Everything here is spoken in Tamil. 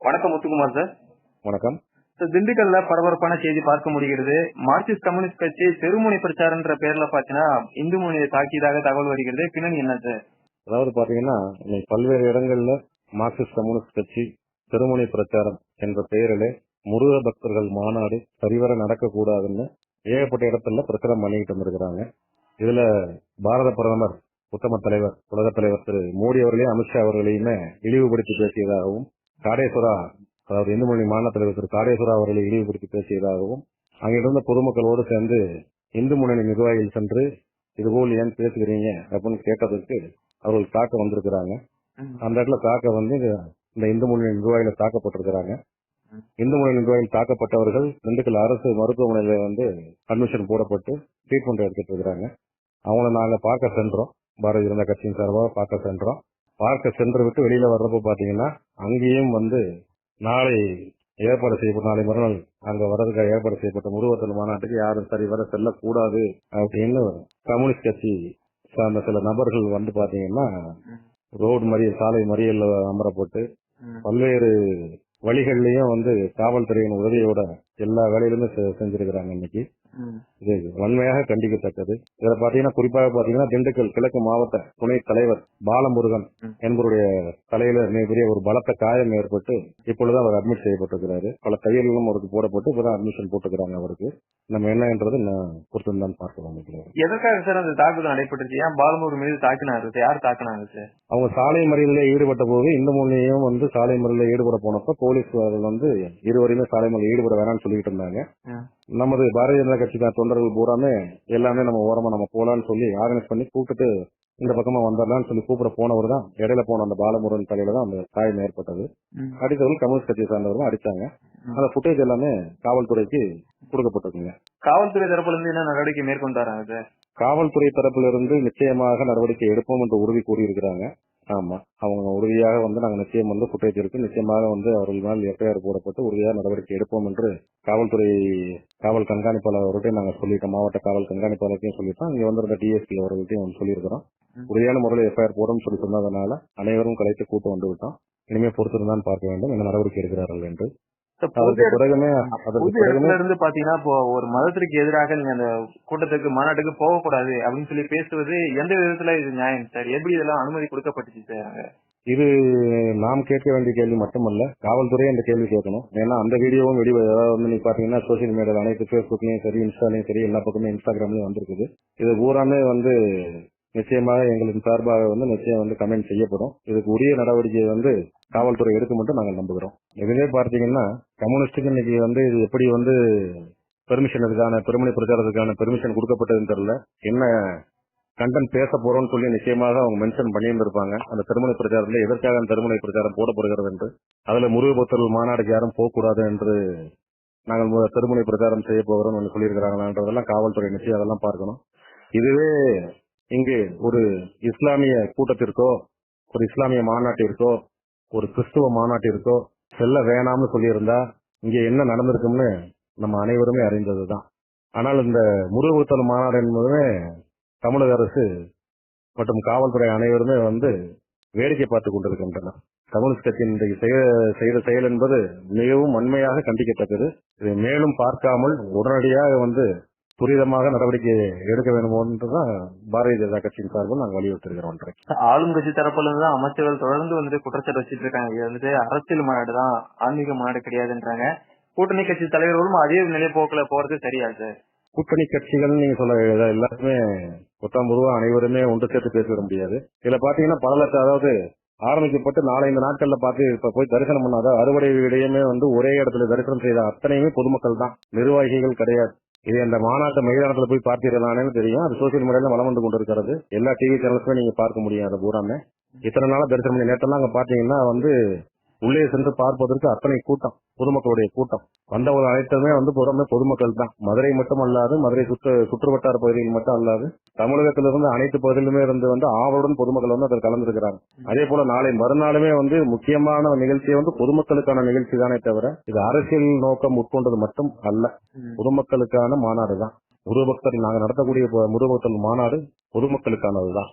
வணக்கம் முத்துக்குமார் சார். வணக்கம். திண்டுக்கல்ல பரபரப்பான செய்தி பார்க்க முடிகிறது. மார்க்சிஸ்ட் கம்யூனிஸ்ட் கட்சி தெருமுனை பிரச்சாரன்ற பேர்ல பாத்தீங்கன்னா இந்து மொழியை தாக்கியதாக தகவல் வருகிறது. பின்னணி என்ன சார்? அதாவது பாத்தீங்கன்னா பல்வேறு இடங்கள்ல மார்க்சிஸ்ட் கம்யூனிஸ்ட் கட்சி திருமுனை பிரச்சாரம் என்ற பெயரிலே முருக பக்தர்கள் மாநாடு சரிவர நடக்கக்கூடாதுன்னு ஏகப்பட்ட இடத்துல பிரச்சாரம் பண்ணிக்கிட்டு வந்திருக்கிறாங்க. இதுல பாரத பிரதமர் உத்தம தலைவர் உலக தலைவர் திரு மோடி அவர்களையும் அமித்ஷா அவர்களையுமே இழிவுபடுத்தி பேசியதாகவும் காடேஸ்வரா அதாவது இந்து மொழி மாநில தலைவர் திரு காடேஸ்வரா அவர்களை இழிவுபடுத்தி பேசியதாகவும் அங்கிருந்த பொதுமக்களோடு சேர்ந்து இந்து முன்னணி நிர்வாகிகள் சென்று இதுபோல் ஏன் பேசுகிறீங்க? அப்படின்னு கேட்டதற்கு அவர்கள் தாக்க வந்திருக்கிறாங்க. அந்த இடத்துல தாக்க வந்து இந்த- இந்த இந்து முன்னணி நிர்வாகிகள் தாக்கப்பட்டிருக்கிறாங்க. இந்து முன்னணி நிர்வாகிகள் தாக்கப்பட்டவர்கள் திண்டுக்கல் அரசு மருத்துவமனையில வந்து அட்மிஷன் போடப்பட்டு ட்ரீட்மெண்ட் எடுத்துட்டு இருக்கிறாங்க. அவங்கள நாங்க பார்க்க சென்றோம். பாரதிய ஜனதா கட்சியின் சார்பாக பார்க்க சென்றோம். பார்க்க சென்று விட்டு வெளியில வர்றப்ப பாத்தீங்கன்னா அங்கேயும் வந்து நாளை ஏற்பாடு செய்யப்பட்ட நாளை மறுநாள் அங்க வர்றதுக்காக ஏற்பாடு செய்யப்பட்ட முருகத்தல் மாநாட்டுக்கு யாரும் சரி வர செல்லக்கூடாது அப்படின்னு கம்யூனிஸ்ட் கட்சி சார்ந்த சில நபர்கள் வந்து பாத்தீங்கன்னா ரோடு மறியல் சாலை மறியல் அமரப்பட்டு பல்வேறு வழிகள்லயும் வந்து காவல்துறையின் உதவியோட எல்லா வேலையிலுமே செ- செஞ்சிருக்கிறாங்க இன்னைக்கு. இது வன்மையாக கண்டிக்கத்தக்கது. இதுல பாத்தீங்கன்னா குறிப்பாக பாத்தீங்கன்னா திண்டுக்கல் கிழக்கு மாவட்ட துணை தலைவர் பாலமுருகன். என்பவருடைய தலையில மிகப்பெரிய ஒரு பலத்த காயம் ஏற்பட்டு இப்பொழுது அவர் அட்மிட் செய்யப்பட்டிருக்கிறாரு. பல தையல்களும் அவருக்கு போடப்பட்டு இப்பதான் அட்மிஷன் போட்டுக்கிறாங்க அவருக்கு. நம்ம என்னன்றது பொறுத்திருந்தான் பார்க்கலாம் எதற்காக சார் அந்த தாக்குதல் நடைபெற்றுச்சு? ஏன் பாலமூர் மீது தாக்கினாரு? யார் தாக்குனாங்க சார்? அவங்க சாலை மறியலில் ஈடுபட்ட போது இந்த முன்னையும் வந்து சாலை மறியலில் ஈடுபட போனப்ப போலீஸ் வந்து இருவரையுமே சாலை மறியல் ஈடுபட வேணாம்னு சொல்லிட்டு இருந்தாங்க. நமது பாரதிய ஜனதா கட்சி தொண்டர்கள் பூராமே எல்லாமே நம்ம ஓரமா நம்ம போலான்னு சொல்லி ஆர்கனைஸ் பண்ணி கூப்பிட்டு இந்த பக்கமா வந்துடலாம்னு சொல்லி கூப்பிட போனவர் தான். இடையில போன அந்த பாலமுருகன் தலையில தான் அந்த காயம் ஏற்பட்டது. அடித்தவர்கள் கம்யூனிஸ்ட் கட்சியை சார்ந்தவர்கள் அடிச்சாங்க. அந்த ஃபுட்டேஜ் எல்லாமே காவல்துறைக்கு கொடுக்கப்பட்டிருக்குங்க. காவல்துறை தரப்புல இருந்து என்ன நடவடிக்கை மேற்கொண்டு வராங்க சார் காவல்துறை தரப்பிலிருந்து நிச்சயமாக நடவடிக்கை எடுப்போம் என்று உறுதி கூறியிருக்கிறாங்க. ஆமா. அவங்க உறுதியாக வந்து நாங்க நிச்சயம் வந்து ஃபுட்டேஜ் இருக்கு நிச்சயமாக வந்து அவர்கள் மேல் எஃப்ஐஆர் போடப்பட்டு உறுதியாக நடவடிக்கை எடுப்போம் என்று காவல்துறை காவல் கண்காணிப்பாளர் அவர்கிட்ட நாங்க சொல்லிட்டோம். மாவட்ட காவல் கண்காணிப்பாளர்கிட்டையும் சொல்லிட்டோம். இங்க வந்திருந்த டிஎஸ்பி அவர்கள்ட்டையும் சொல்லியிருக்கிறோம். உறுதியான முறையில் எஃப்ஐஆர் போடும் சொல்லி சொன்னதுனால அனைவரும் கலைத்து கூட்டு வந்து விட்டோம். இனிமே பொறுத்திருந்தான் பார்க்க வேண்டும். என்ன நடவடிக்கை எடுக்கிறார்கள் என்று இருந்து பாத்தீங்கன்னா இப்போ ஒரு மதத்திற்கு எதிராக நீங்க அந்த கூட்டத்துக்கு மாநாட்டுக்கு போகக்கூடாது அப்படின்னு சொல்லி பேசுவது எந்த விதத்துல இது நியாயம் சார்? எப்படி இதெல்லாம் அனுமதி கொடுக்கப்பட்டுச்சு சார் இது நாம் கேட்க வேண்டிய கேள்வி மட்டுமல்ல. காவல்துறையே இந்த கேள்வி கேட்கணும். ஏன்னா அந்த வீடியோவும் அதாவது வந்து நீ பாத்தீங்கன்னா சோசியல் மீடியால அனைத்து பேஸ்புக்லயும் சரி இன்ஸ்டாலையும் சரி எல்லா பக்கமே இன்ஸ்டாகிராம்லயும் வந்திருக்குது. இது பூராமே வந்து நிச்சயமாக எங்களுக்கு சார்பாக வந்து நிச்சயம் வந்து கமெண்ட் செய்யப்படும். இதுக்கு உரிய நடவடிக்கை வந்து காவல்துறை எடுக்கும் மட்டும் நாங்கள் நம்புகிறோம். இதுவே பார்த்தீங்கன்னா கம்யூனிஸ்டுக்கு இன்னைக்கு வந்து இது எப்படி வந்து பெர்மிஷன் இதுக்கான பெருமணி பிரச்சாரத்துக்கான பெர்மிஷன் கொடுக்கப்பட்டதுன்னு தெரியல. என்ன கண்டென்ட் பேச போறோம்னு சொல்லி நிச்சயமாக அவங்க மென்ஷன் பண்ணியிருந்திருப்பாங்க. அந்த திருமண பிரச்சாரத்தில் எதற்காக அந்த திருமண பிரச்சாரம் போடப்படுகிறது என்று அதுல முருகபக்தர்கள் மாநாடுக்கு யாரும் போகக்கூடாது என்று நாங்கள் மு- திருமண பிரச்சாரம் செய்ய போகிறோம் சொல்லியிருக்கிறாங்களான்றதெல்லாம் காவல்துறை நிச்சயம் அதெல்லாம் பார்க்கணும். இதுவே இங்கு ஒரு இஸ்லாமிய கூட்டத்திற்கோ ஒரு இஸ்லாமிய மாநாட்டிற்கோ ஒரு கிறிஸ்துவ மாநாட்டிற்கோ செல்ல வேணாம்னு சொல்லியிருந்தா இங்க என்ன நடந்திருக்கும்னு நம்ம அனைவருமே அறிந்ததுதான். ஆனால் இந்த முருகத்தல் மாநாடு என்பதுமே தமிழக அரசு மற்றும் காவல்துறை அனைவருமே வந்து வேடிக்கை பார்த்து கொண்டிருக்கின்றனர். கம்யூனிஸ்ட் கட்சியின் செய்த- செய்த செயல் என்பது மிகவும் வன்மையாக கண்டிக்கத்தக்கது. இதை மேலும் பார்க்காமல் உடனடியாக வந்து துரிதமாக நடவடிக்கை எடுக்க வேண்டும் என்றுதான் பாரதிய ஜனதா கட்சியின் சார்பில் நாங்கள் வலியுறுத்திருக்கிறோம் ஆளும் கட்சி தரப்புல இருந்து அமைச்சர்கள் தொடர்ந்து வந்துட்டு குற்றச்சாட்டு வச்சிட்டு இருக்காங்க. இது வந்துட்டு அரசியல் மாநாடு தான். ஆன்மீக மாநாடு கிடையாதுன்றாங்க. கூட்டணி கட்சி தலைவர்களும் அதே நிலைப்போக்குல போறது சரியா சார்? கூட்டணி கட்சிகள் நீங்க சொல்ல எல்லாருமே மொத்தம் பொதுவா அனைவருமே ஒன்று சேர்த்து பேசிவிட முடியாது. இதுல பாத்தீங்கன்னா பல லட்சம் அதாவது ஆரம்பிக்கப்பட்டு நாலஞ்சு நாட்கள்ல பார்த்து இப்ப போய் தரிசனம் பண்ணாத அறுவடை விடையுமே வந்து ஒரே இடத்துல தரிசனம் செய்த அத்தனையுமே பொதுமக்கள் தான். நிர்வாகிகள் கிடையாது. இது அந்த மாநாட்டு மைதானத்துல போய் பார்த்தீர்களானு தெரியும். அது சோசியல் மீடியால வளம் வந்து கொண்டிருக்கிறது. எல்லா டிவி சேனல்ஸுமே நீங்க பார்க்க முடியும். அதை பூராமே. இத்தனை நாளா தரிசனம் பண்ணி நேற்றெல்லாம் அங்க பாத்தீங்கன்னா வந்து உள்ளே சென்று பார்ப்பதற்கு அத்தனை கூட்டம் பொதுமக்களுடைய கூட்டம். வந்தவங்க அனைத்துமே வந்து புறமே பொதுமக்கள் தான். மதுரை மட்டும் அல்லாது மதுரை சுற்று சுற்றுவட்டார பகுதியில் மட்டும் அல்லாது தமிழகத்திலிருந்து அனைத்து பகுதியிலுமே இருந்து வந்து ஆவலுடன் பொதுமக்கள் வந்து அதில் கலந்துருக்கிறாங்க. அதே போல நாளை மறுநாளுமே வந்து முக்கியமான நிகழ்ச்சி வந்து பொதுமக்களுக்கான நிகழ்ச்சி தானே தவிர இது அரசியல் நோக்கம் உட்கொண்டது மட்டும் அல்ல. பொதுமக்களுக்கான மாநாடு தான். முருகபக்தர் நாங்க நடத்தக்கூடிய முருகபக்தர் மாநாடு பொதுமக்களுக்கானதுதான்.